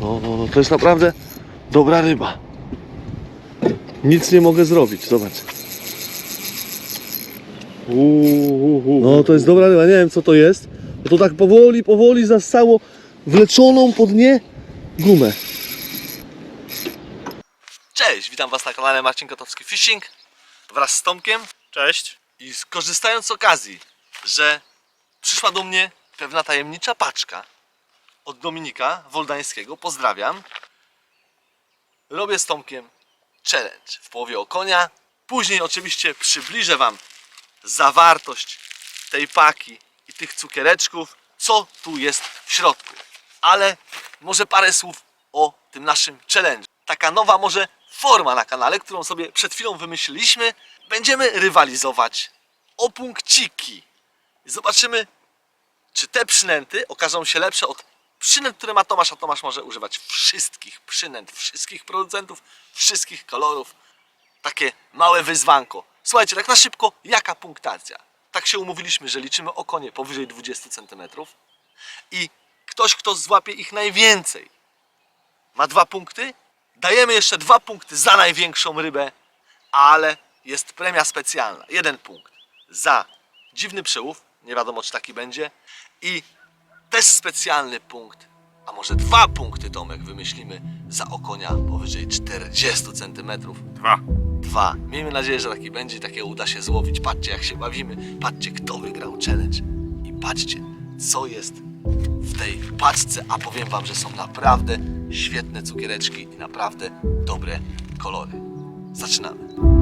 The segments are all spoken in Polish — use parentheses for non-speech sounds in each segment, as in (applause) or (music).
No, no, no, to jest naprawdę dobra ryba. Nic nie mogę zrobić, zobacz. No to jest dobra ryba, nie wiem co to jest. Bo to tak powoli, powoli zastało wleczoną pod nie gumę. Cześć, witam Was na kanale Marcin Kotowski Fishing wraz z Tomkiem. Cześć. I skorzystając z okazji, że przyszła do mnie pewna tajemnicza paczka od Dominika Woldańskiego, pozdrawiam. Robię z Tomkiem challenge w połowie okonia. Później oczywiście przybliżę Wam zawartość tej paki i tych cukiereczków, co tu jest w środku. Ale może parę słów o tym naszym challenge. Taka nowa może forma na kanale, którą sobie przed chwilą wymyśliliśmy. Będziemy rywalizować o punkciki. Zobaczymy, czy te przynęty okażą się lepsze od przynęt, które ma Tomasz, a Tomasz może używać wszystkich przynęt, wszystkich producentów, wszystkich kolorów. Takie małe wyzwanko. Słuchajcie, tak na szybko, jaka punktacja? Tak się umówiliśmy, że liczymy okonie powyżej 20 cm i ktoś, kto złapie ich najwięcej, ma dwa punkty. Dajemy jeszcze dwa punkty za największą rybę, ale jest premia specjalna. Jeden punkt za dziwny przełów, nie wiadomo czy taki będzie, i też specjalny punkt, a może dwa punkty Tomek wymyślimy za okonia powyżej 40 cm. Dwa. Dwa. Miejmy nadzieję, że taki będzie i takie uda się złowić. Patrzcie jak się bawimy, patrzcie kto wygrał challenge i patrzcie co jest w tej paczce, a powiem Wam, że są naprawdę świetne cukiereczki i naprawdę dobre kolory. Zaczynamy.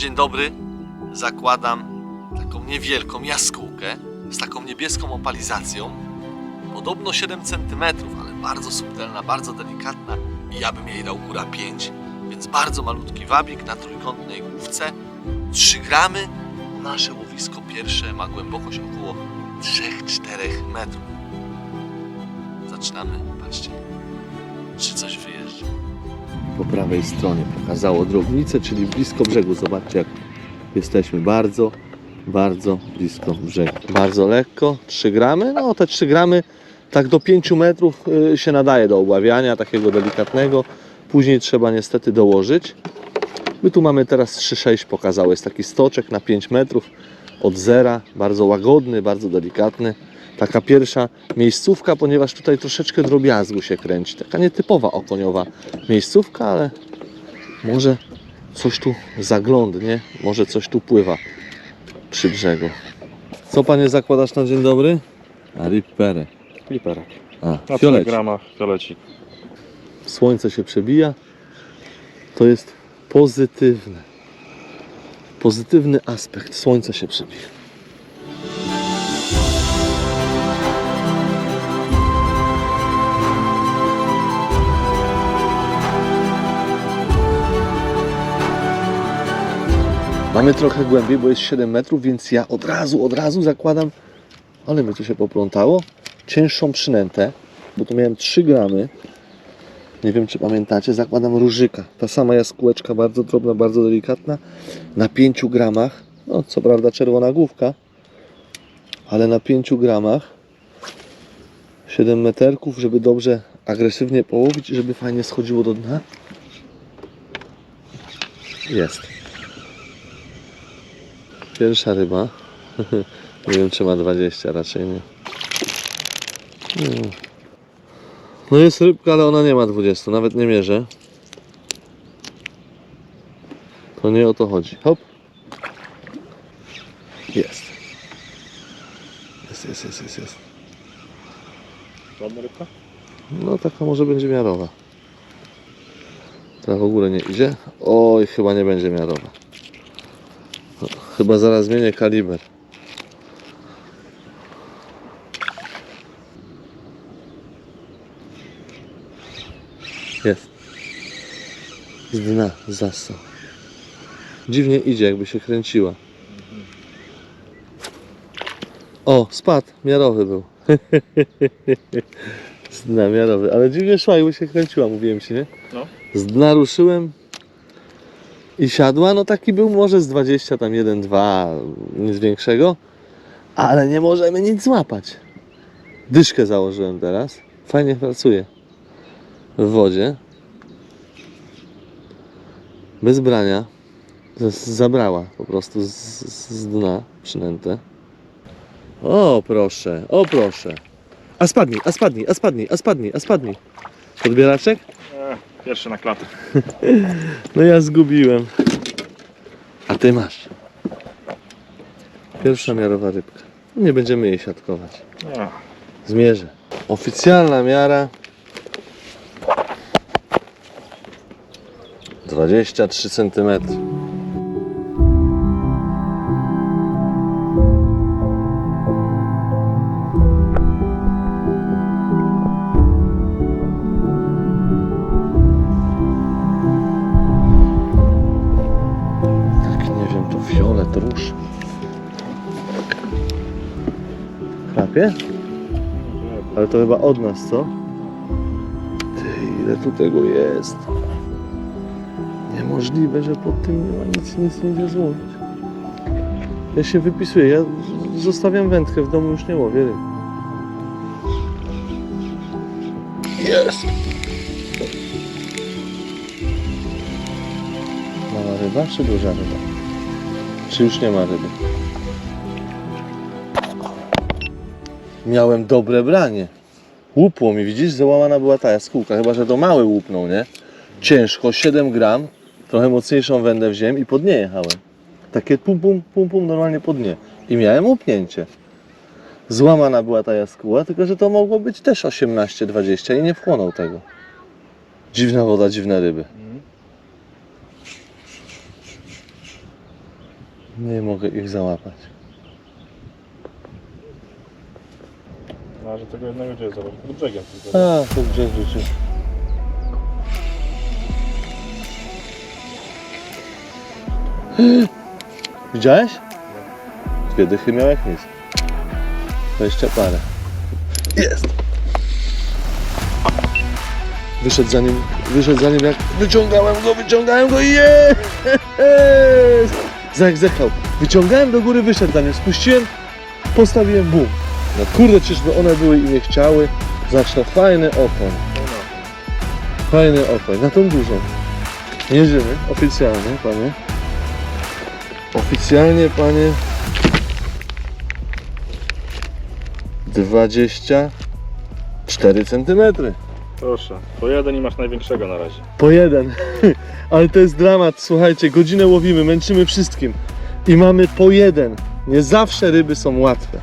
Dzień dobry zakładam taką niewielką jaskółkę z taką niebieską opalizacją. Podobno 7 cm, ale bardzo subtelna, bardzo delikatna i ja bym jej dał góra 5, więc bardzo malutki wabik na trójkątnej główce. 3 gramy. Nasze łowisko pierwsze ma głębokość około 3-4 metrów. Zaczynamy, patrzcie, czy coś wyjeżdża po prawej stronie pokazało drobnicę, czyli blisko brzegu. Zobaczcie jak jesteśmy bardzo, bardzo blisko brzegu. Bardzo lekko, 3 gramy. No te 3 gramy tak do 5 metrów y, się nadaje do obławiania, takiego delikatnego. Później trzeba niestety dołożyć. My tu mamy teraz 3,6 pokazało. Jest taki stoczek na 5 metrów od zera, bardzo łagodny, bardzo delikatny. Taka pierwsza miejscówka, ponieważ tutaj troszeczkę drobiazgu się kręci. Taka nietypowa okoniowa miejscówka, ale może coś tu zaglądnie, może coś tu pływa przy brzegu. Co panie zakładasz na dzień dobry? Ripperę. Fliperek. A, Na 3 fiolecik. gramach fiolecik. Słońce się przebija. To jest pozytywne. Pozytywny aspekt. Słońce się przebija. Mamy trochę głębiej, bo jest 7 metrów, więc ja od razu, od razu zakładam, ale mi tu się poplątało, cięższą przynętę, bo tu miałem 3 gramy. Nie wiem, czy pamiętacie, zakładam różyka. Ta sama jaskółeczka, bardzo drobna, bardzo delikatna, na 5 gramach. No, co prawda czerwona główka, ale na 5 gramach 7 meterków, żeby dobrze agresywnie połowić, żeby fajnie schodziło do dna. Jest. Pierwsza ryba. (laughs) nie wiem, czy ma 20, raczej nie. No jest rybka, ale ona nie ma 20, nawet nie mierzę. To nie o to chodzi. Hop. Jest. Jest, jest, jest, jest, jest. Ładna rybka? No taka może będzie miarowa. Ta w ogóle nie idzie. Oj, chyba nie będzie miarowa. Chyba zaraz zmienię kaliber. Jest. Z dna. Dziwnie idzie, jakby się kręciła. O, spadł, miarowy był. (laughs) Z dna miarowy, ale dziwnie szła, jakby się kręciła, mówiłem ci, nie? No. Z dna ruszyłem, i siadła. No taki był może z 20, tam 1, 2, nic większego. Ale nie możemy nic złapać. Dyszkę założyłem teraz. Fajnie pracuje. W wodzie. Bez brania. Zabrała po prostu z, z z dna przynętę. O proszę, o proszę. A spadnij, a spadnij, a spadnij, a spadnij, a spadnij. Podbieraczek? Pierwszy na klatę. (laughs) No ja zgubiłem. A ty masz. Pierwsza miarowa rybka. Nie będziemy jej siatkować. Zmierzę. Oficjalna miara 23 cm. To chyba od nas, co? Ty, ile tu tego jest? Niemożliwe, że pod tym nie ma nic, nic nie idzie złowić. Ja się wypisuję, ja zostawiam wędkę w domu, już nie łowię ryb. Jest! Mała ryba czy duża ryba? Czy już nie ma ryby? Miałem dobre branie. Łupło mi, widzisz? Załamana była ta jaskółka, chyba że to mały łupnął, nie? Ciężko, 7 gram, trochę mocniejszą wędę wziąłem i pod nie jechałem. Takie pum pum pum pum normalnie pod nie. I miałem łupnięcie. Złamana była ta jaskóła, tylko że to mogło być też 18-20 i nie wchłonął tego. Dziwna woda, dziwne ryby. Nie mogę ich załapać. Że tego jednego gdzie zobacz, pod brzegiem tylko. A, to gdzie. (gasps) Widziałeś? Dwie dychy miał jak nic. 20 parę. Jest! Wyszedł za nim, wyszedł za nim jak wyciągałem go, wyciągałem go i jest! (laughs) Zachzechał. Wyciągałem do góry, wyszedł za nim, spuściłem, postawiłem bum. No kurde, czyżby one były i nie chciały. Zacznę fajny okoń. Fajny okoń, na tą dużą. Mierzymy, oficjalnie, panie. Oficjalnie, panie. 24 centymetry. Proszę, po jeden i masz największego na razie. Po jeden. (laughs) Ale to jest dramat, słuchajcie, godzinę łowimy, męczymy wszystkim. I mamy po jeden. Nie zawsze ryby są łatwe.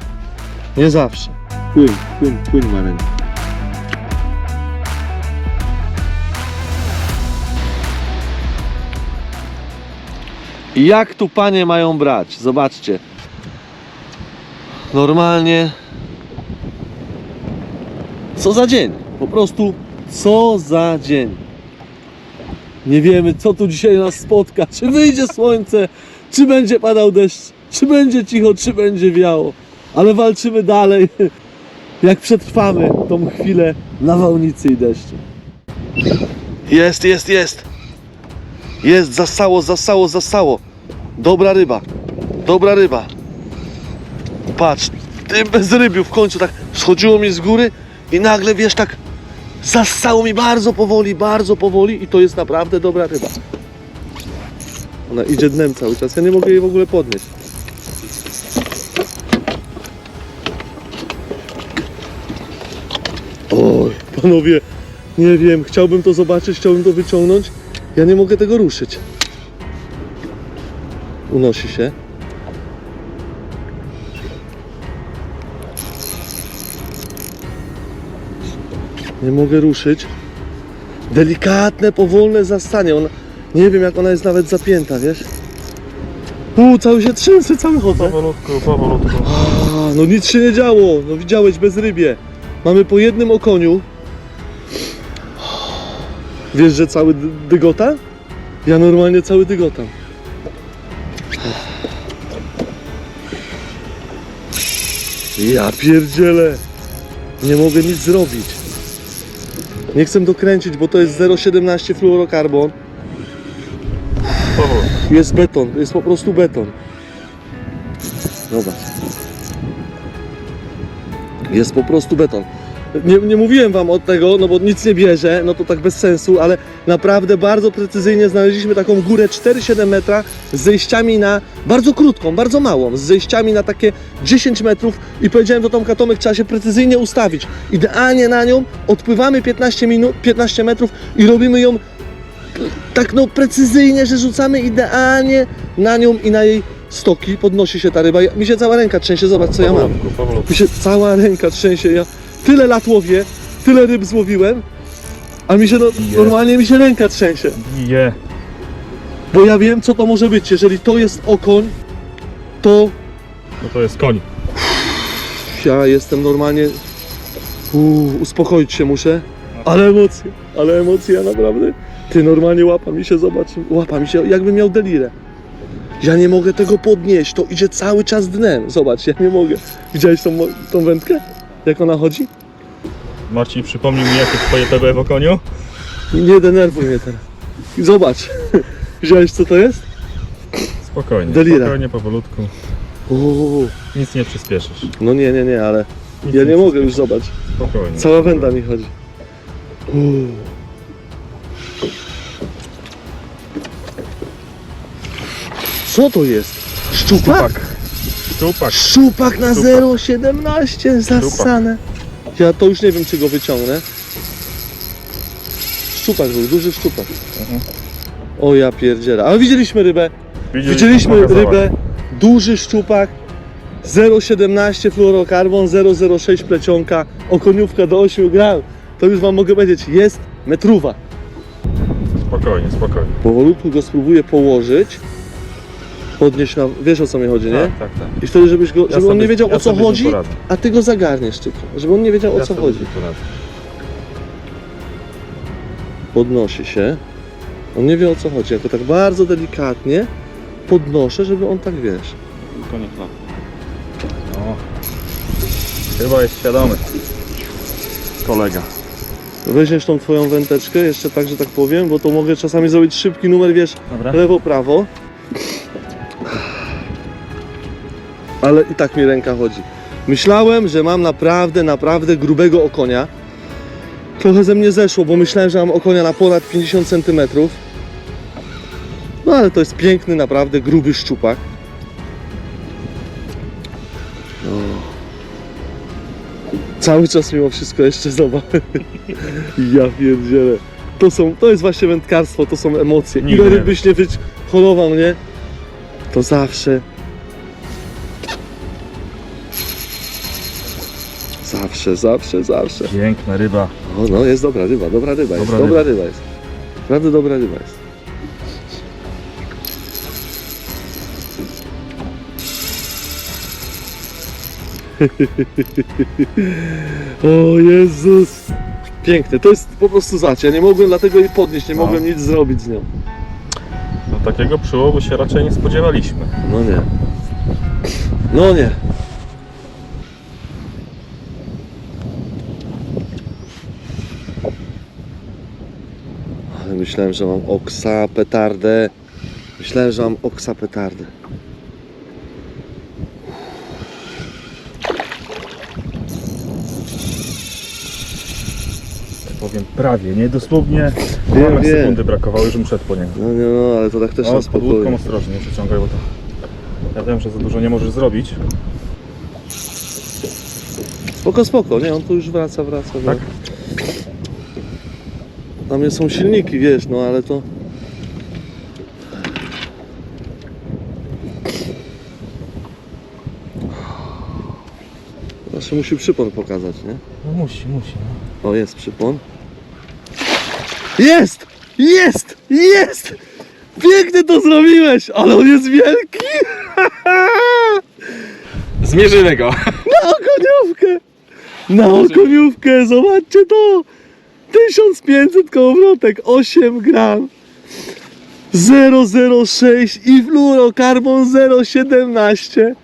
Nie zawsze. Płyń, płyń Maryn. I jak tu panie mają brać? Zobaczcie. Normalnie. Co za dzień. Po prostu co za dzień. Nie wiemy, co tu dzisiaj nas spotka. Czy wyjdzie słońce, czy będzie padał deszcz, czy będzie cicho, czy będzie wiało. Ale walczymy dalej. Jak przetrwamy tą chwilę nawałnicy i deszczu. Jest, jest, jest. Jest, zasało, zasało, zasało. Dobra ryba. Dobra ryba. Patrz, tym bez rybiu w końcu tak schodziło mi z góry i nagle wiesz tak Zassało mi bardzo powoli, bardzo powoli i to jest naprawdę dobra ryba. Ona idzie dnem cały czas, ja nie mogę jej w ogóle podnieść. Panowie, nie wiem, chciałbym to zobaczyć, chciałbym to wyciągnąć. Ja nie mogę tego ruszyć. Unosi się. Nie mogę ruszyć. Delikatne, powolne zastanie. Ona, nie wiem jak ona jest nawet zapięta, wiesz? U, cały się trzęsę, cały chodzę. Powolutku, powolutku. A, no nic się nie działo. No widziałeś bez rybie. Mamy po jednym okoniu. Wiesz, że cały dy- dygota? Ja normalnie cały dygotam. Ja pierdzielę. Nie mogę nic zrobić. Nie chcę dokręcić, bo to jest 0,17 fluorokarbon. Jest beton, jest po prostu beton. Zobacz. Jest po prostu beton. Nie, nie mówiłem wam od tego, no bo nic nie bierze, no to tak bez sensu, ale naprawdę bardzo precyzyjnie znaleźliśmy taką górę 4,7 metra z zejściami na bardzo krótką, bardzo małą, z zejściami na takie 10 metrów i powiedziałem do Tomka, Tomek trzeba się precyzyjnie ustawić. Idealnie na nią odpływamy 15 minut, 15 metrów i robimy ją tak no precyzyjnie, że rzucamy idealnie na nią i na jej stoki. Podnosi się ta ryba. Mi się cała ręka trzęsie, zobacz co ja mam. Powolutku, powolutku. Mi się cała ręka trzęsie. Ja tyle lat łowię, tyle ryb złowiłem, a mi się no, normalnie mi się ręka trzęsie. Je. Bo ja wiem co to może być. Jeżeli to jest okoń, to No to jest koń. ja jestem normalnie. Uuu, uspokoić się muszę. Ale emocje, ale emocje ja naprawdę. Ty normalnie łapa mi się, zobacz, łapa mi się, jakbym miał delirę. Ja nie mogę tego podnieść, to idzie cały czas dnem. Zobacz, ja nie mogę. Widziałeś tą, mo- tą wędkę? Jak ona chodzi? Marcin, przypomnij mi jakie twoje PB w okoniu? Nie denerwuj mnie teraz. Zobacz. (laughs) Widziałeś co to jest? Spokojnie, Delira. spokojnie, powolutku. Uuu, Nic nie przyspieszysz. no nie, nie, nie, ale Nic ja nie mogę przyspieszysz. już, zobacz. Spokojnie. Cała węda mi chodzi. Uuu. Co to jest? Szczupak? Szczupak. Szczupak. Szczupak na Szczupak. 0,17 zassane. Ja to już nie wiem, czy go wyciągnę. Szczupak był, duży szczupak. Mhm. O ja pierdzielę. Ale widzieliśmy rybę. Widzieliśmy, Widzieliśmy pokazała. rybę. Duży szczupak. 0,17 fluorokarbon, 0,06 plecionka, okoniówka do 8 gram. To już wam mogę powiedzieć, jest metruwa. Spokojnie, spokojnie. Powolutku go spróbuję położyć. Podnieść na... Wiesz o co mi chodzi, nie? Tak, tak, tak. I wtedy, żebyś go, żeby on sobie- nie wiedział ja o co sobie z nim chodzi, poradzę. a ty go zagarniesz tylko. Żeby on nie wiedział o co chodzi. Podnosi się. On nie wie o co chodzi. Ja go tak bardzo delikatnie podnoszę, żeby on tak wiesz. To. No. Chyba jest świadomy. Kolega. Weźmiesz tą twoją wędeczkę, jeszcze tak, że tak powiem, bo to mogę czasami zrobić szybki numer, wiesz, Dobra. lewo, prawo. Ale i tak mi ręka chodzi. Myślałem, że mam naprawdę, naprawdę grubego okonia. Trochę ze mnie zeszło, bo myślałem, że mam okonia na ponad 50 cm. No ale to jest piękny, naprawdę gruby szczupak. O. Cały czas mimo wszystko jeszcze zobacz. (laughs) ja pierdzielę. To, są, to jest właśnie wędkarstwo, to są emocje. Ile nie ryb byś nie wyholował, nie? To zawsze. Zawsze, zawsze, zawsze. Piękna ryba. O, no jest dobra ryba, dobra ryba jest, Dobra dobra ryba jest. Naprawdę dobra ryba jest. (laughs) o Jezus! Piękne, to jest po prostu zacie. Ja nie mogłem dlatego jej podnieść, nie No. mogłem nic zrobić z nią. No takiego przyłowu się raczej nie spodziewaliśmy. No nie. No nie. Myślałem, że mam oksa petardę. Myślałem, że mam oksa petardę. Powiem prawie, nie dosłownie. Wiem, sekundy brakowało, już bym przed po niego. No nie, no, ale to tak też O, na z podwódką spokojnie. ostrożnie, nie przeciągaj, bo to... Ja wiem, że za dużo nie możesz zrobić. Spoko, spoko, nie, on tu już wraca, wraca. Tak? wraca. Tam są silniki, wiesz, no ale to... Zawsze musi przypon pokazać, nie? No musi, musi. O, jest przypon. Jest! Jest! Jest! Pięknie to zrobiłeś, ale on jest wielki! Zmierzymy go. Na okoniówkę! Na okoniówkę, zobaczcie to! 1500 kołowrotek, 8 gram. 006 i fluorokarbon 017.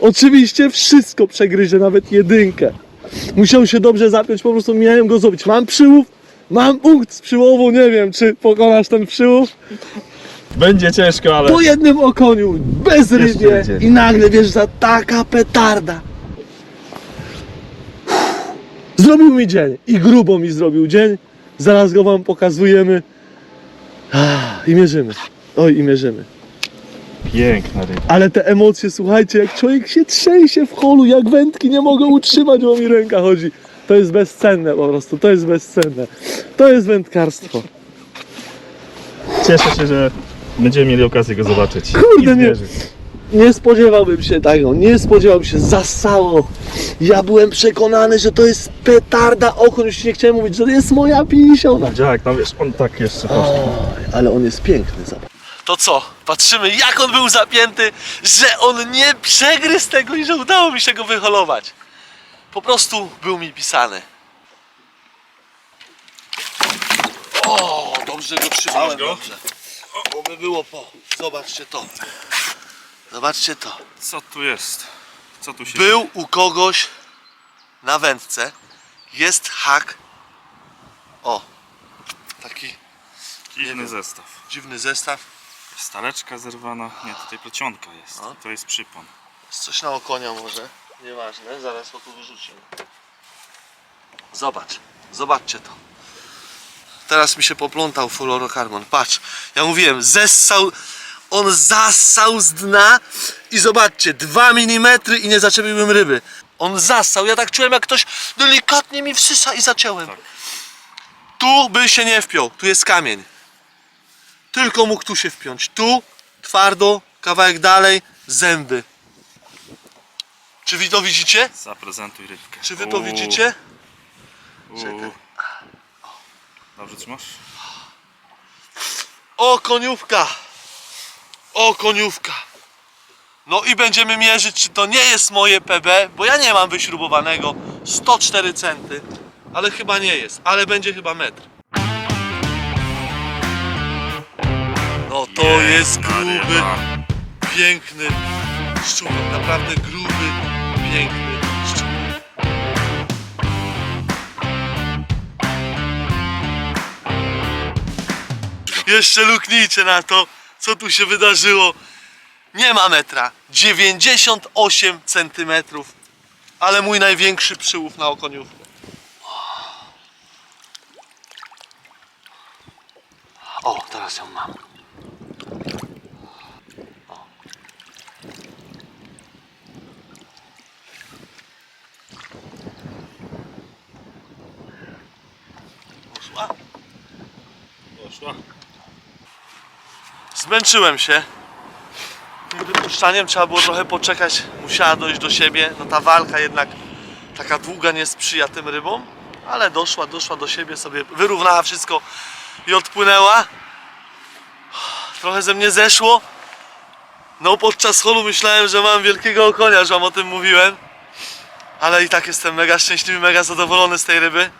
Oczywiście wszystko przegryzie, nawet jedynkę. Musiał się dobrze zapiąć, po prostu miałem go zrobić. Mam przyłów, mam punkt z przyłowu, nie wiem czy pokonasz ten przyłów. Będzie ciężko, ale... Po jednym okoniu, bez rybie i nagle wjeżdża taka petarda. Zrobił mi dzień i grubo mi zrobił dzień. Zaraz go wam pokazujemy. I mierzymy. Oj, i mierzymy. Piękna ryba. Ale te emocje, słuchajcie, jak człowiek się trzęsie w holu, jak wędki nie mogę utrzymać, bo mi ręka chodzi. To jest bezcenne po prostu, to jest bezcenne. To jest wędkarstwo. Cieszę się, że będziemy mieli okazję go zobaczyć. Kurde, I nie. zmierzyć. Nie spodziewałbym się tego, nie spodziewałbym się, zasało. Ja byłem przekonany, że to jest petarda okon, już nie chciałem mówić, że to jest moja pisiona. Dziak, no wiesz, on tak jeszcze poszedł. Oj, ale on jest piękny, zobacz. To co? Patrzymy jak on był zapięty, że on nie przegryzł tego i że udało mi się go wyholować. Po prostu był mi pisany. O, dobrze go trzymałem, Trzymasz go? dobrze. Bo by było po. Zobaczcie to. Zobaczcie to. Co tu jest? Co tu się Był u kogoś na wędce. Jest hak. O, taki Dziwny zestaw. dziwny zestaw. Staleczka zerwana. Nie, tutaj plecionka jest. No. To jest przypon. Jest coś na okonia może. Nieważne, zaraz go tu wyrzucimy. Zobacz, zobaczcie to. Teraz mi się poplątał fluorokarbon. Patrz, ja mówiłem, zessał, on zassał z dna i zobaczcie, 2 mm i nie zaczepiłbym ryby. On zassał, ja tak czułem jak ktoś delikatnie mi wsysa i zaciąłem. Tak. Tu by się nie wpiął, tu jest kamień. Tylko mógł tu się wpiąć. Tu, twardo, kawałek dalej, zęby. Czy wy to widzicie? Zaprezentuj rybkę. Czy wy to Uuu, widzicie? uuu. Czekaj. Dobrze trzymasz? O, koniówka! O, koniówka! No i będziemy mierzyć, czy to nie jest moje PB, bo ja nie mam wyśrubowanego 104 centy, ale chyba nie jest, ale będzie chyba metr. No to jest gruby, piękny szczupak, naprawdę gruby, piękny szczupak. Jeszcze luknijcie na to, co tu się wydarzyło. Nie ma metra, 98 centymetrów, ale mój największy przyłów na okoniówkę. O, teraz ją mam. Poszła? Poszła. Zmęczyłem się. Wypuszczaniem trzeba było trochę poczekać. Musiała dojść do siebie. No ta walka jednak taka długa nie sprzyja tym rybom. Ale doszła, doszła do siebie, sobie wyrównała wszystko i odpłynęła. Trochę ze mnie zeszło. No podczas holu myślałem, że mam wielkiego okonia, że wam o tym mówiłem. Ale i tak jestem mega szczęśliwy, mega zadowolony z tej ryby.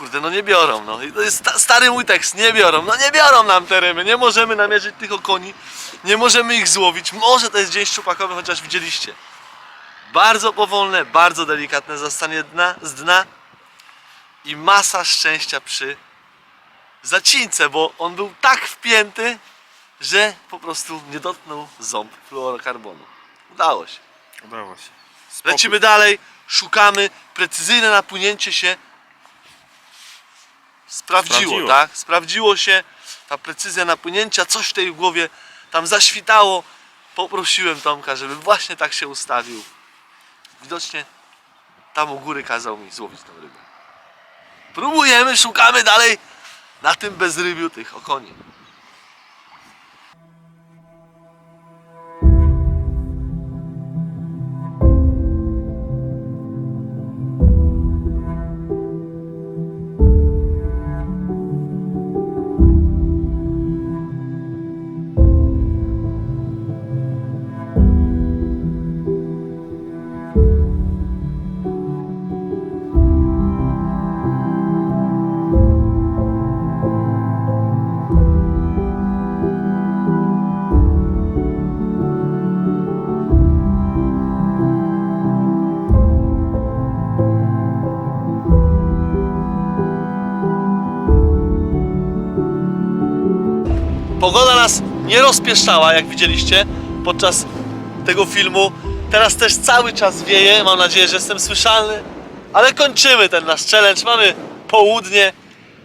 Kurde, no nie biorą, no. I to jest sta- stary mój tekst, nie biorą. No nie biorą nam te ryby, nie możemy namierzyć tych okoni, nie możemy ich złowić. Może to jest dzień szczupakowy, chociaż widzieliście. Bardzo powolne, bardzo delikatne zastanie dna, z dna i masa szczęścia przy zacince, bo on był tak wpięty, że po prostu nie dotknął ząb fluorokarbonu. Udało się. Udało się. Lecimy dalej, szukamy, precyzyjne napłynięcie się sprawdziło, Sprawdziło. tak? Sprawdziło się, ta precyzja napłynięcia, coś w tej głowie tam zaświtało. Poprosiłem Tomka, żeby właśnie tak się ustawił. Widocznie tam u góry kazał mi złowić tę rybę. Próbujemy, szukamy dalej na tym bezrybiu tych okoni. Pogoda nas nie rozpieszczała, jak widzieliście podczas tego filmu. Teraz też cały czas wieje. Mam nadzieję, że jestem słyszalny. Ale kończymy ten nasz challenge. Mamy południe.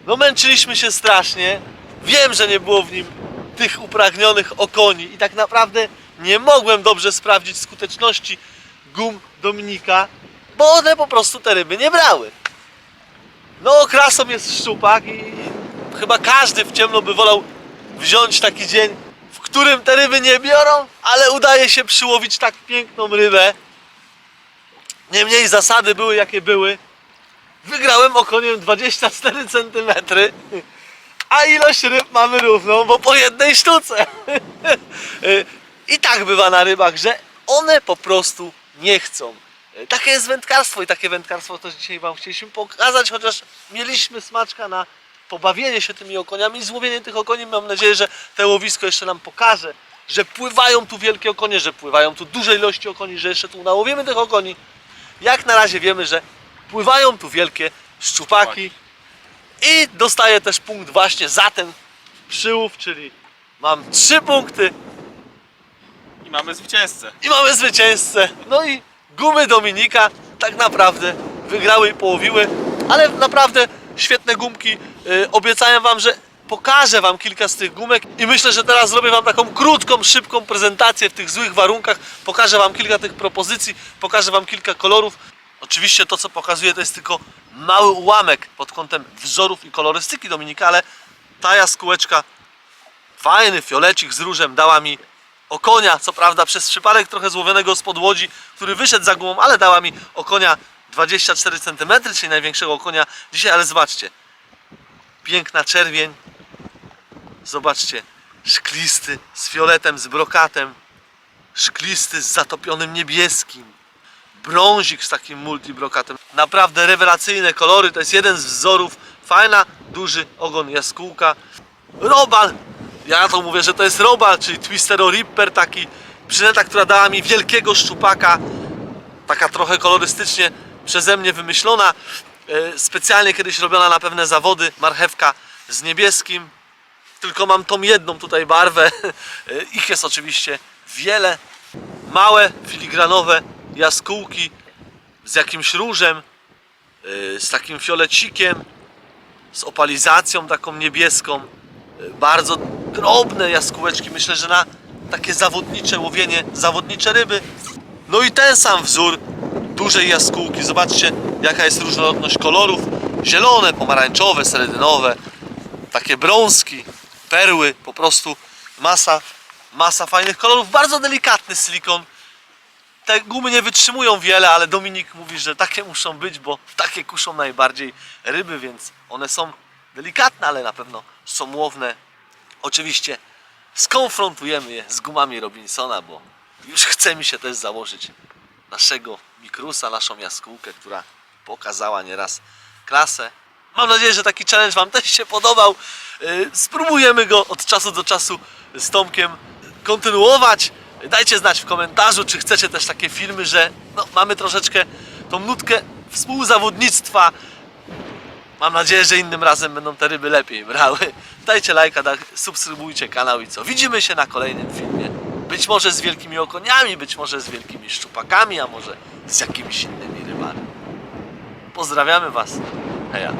No męczyliśmy się strasznie. Wiem, że nie było w nim tych upragnionych okoni i tak naprawdę nie mogłem dobrze sprawdzić skuteczności gum Dominika, bo one po prostu te ryby nie brały. No, krasą jest szczupak i chyba każdy w ciemno by wolał wziąć taki dzień, w którym te ryby nie biorą, ale udaje się przyłowić tak piękną rybę. Niemniej zasady były jakie były. Wygrałem okoniem 24 cm, a ilość ryb mamy równą, bo po jednej sztuce. (laughs) I tak bywa na rybach, że one po prostu nie chcą. Takie jest wędkarstwo i takie wędkarstwo też dzisiaj Wam chcieliśmy pokazać, chociaż mieliśmy smaczka na pobawienie się tymi okoniami i złowienie tych okoni. Mam nadzieję, że te łowisko jeszcze nam pokaże, że pływają tu wielkie okonie, że pływają tu duże ilości okoni, że jeszcze tu nałowimy tych okoni. Jak na razie wiemy, że pływają tu wielkie szczupaki i dostaję też punkt właśnie za ten przyłów, czyli mam trzy punkty I mamy zwycięzcę. i mamy zwycięzcę. No i gumy Dominika tak naprawdę wygrały i połowiły, ale naprawdę świetne gumki. Yy, obiecałem Wam, że pokażę Wam kilka z tych gumek i myślę, że teraz zrobię Wam taką krótką, szybką prezentację w tych złych warunkach. Pokażę Wam kilka tych propozycji, pokażę Wam kilka kolorów. Oczywiście to, co pokazuję, to jest tylko mały ułamek pod kątem wzorów i kolorystyki Dominika, ale ta jaskółeczka fajny fiolecik z różem dała mi okonia, co prawda przez przypadek trochę złowionego spod łodzi, który wyszedł za gumą, ale dała mi okonia 24 cm, czyli największego okonia dzisiaj, ale zobaczcie, piękna czerwień, zobaczcie, szklisty z fioletem, z brokatem, szklisty z zatopionym niebieskim, brązik z takim multibrokatem, naprawdę rewelacyjne kolory, to jest jeden z wzorów, fajna, duży ogon jaskółka, robal, ja to mówię, że to jest robal, czyli Twistero Ripper, taki przynęta, która dała mi wielkiego szczupaka, taka trochę kolorystycznie przeze mnie wymyślona, specjalnie kiedyś robiona na pewne zawody, marchewka z niebieskim, tylko mam tą jedną tutaj barwę, E, ich jest oczywiście wiele, małe, filigranowe jaskółki z jakimś różem, e, z takim fiolecikiem, z opalizacją taką niebieską, e, bardzo drobne jaskółeczki, myślę, że na takie zawodnicze łowienie, zawodnicze ryby. No i ten sam wzór dużej jaskółki, zobaczcie jaka jest różnorodność kolorów, zielone, pomarańczowe, sredynowe, takie brązki, perły, po prostu masa, masa fajnych kolorów, bardzo delikatny silikon. Te gumy nie wytrzymują wiele, ale Dominik mówi, że takie muszą być, bo takie kuszą najbardziej ryby, więc one są delikatne, ale na pewno są łowne. Oczywiście skonfrontujemy je z gumami Robinsona, bo już chce mi się też założyć naszego mikrusa, naszą jaskółkę, która pokazała nieraz klasę. Mam nadzieję, że taki challenge Wam też się podobał. Yy, Spróbujemy go od czasu do czasu z Tomkiem kontynuować. Dajcie znać w komentarzu, czy chcecie też takie filmy, że no, mamy troszeczkę tą nutkę współzawodnictwa. Mam nadzieję, że innym razem będą te ryby lepiej brały. Dajcie lajka, subskrybujcie kanał i co? Widzimy się na kolejnym filmie. Być może z wielkimi okoniami, być może z wielkimi szczupakami, a może z jakimiś innymi rybami. Pozdrawiamy Was. Heja.